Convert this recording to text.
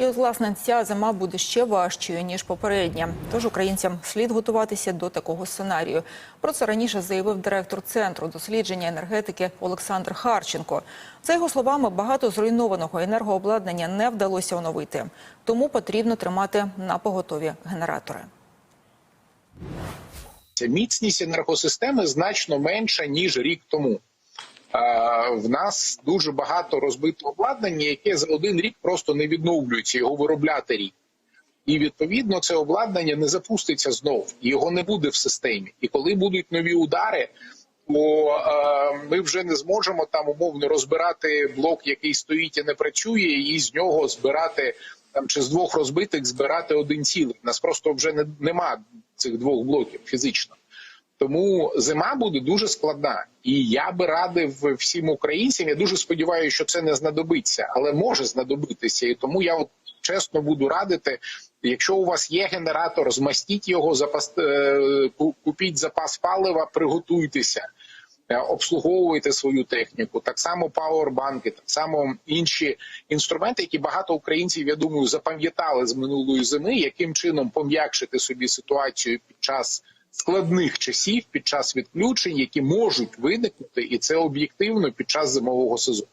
І от, власне, ця зима буде ще важчою ніж попередня. Тож українцям слід готуватися до такого сценарію. Про це раніше заявив директор центру дослідження енергетики Олександр Харченко. За його словами, багато зруйнованого енергообладнання не вдалося оновити, тому потрібно тримати на поготові генератори. Міцність енергосистеми значно менша ніж рік тому. В нас дуже багато розбитого обладнання, яке за один рік просто не відновлюється, його виробляти рік. І відповідно це обладнання не запуститься знову, і його не буде в системі. І коли будуть нові удари, то е, ми вже не зможемо там умовно розбирати блок, який стоїть і не працює, і з нього збирати там чи з двох розбитих збирати один цілий. Нас просто вже не, нема цих двох блоків фізично. Тому зима буде дуже складна, і я би радив всім українцям. Я дуже сподіваюся, що це не знадобиться, але може знадобитися. І тому я от чесно буду радити. Якщо у вас є генератор, змастіть його, запас е, купіть запас палива, приготуйтеся, е, обслуговуйте свою техніку. Так само пауербанки, так само інші інструменти, які багато українців, я думаю, запам'ятали з минулої зими, яким чином пом'якшити собі ситуацію під час складних часів, під час відключень, які можуть виникнути, і це об'єктивно під час зимового сезону.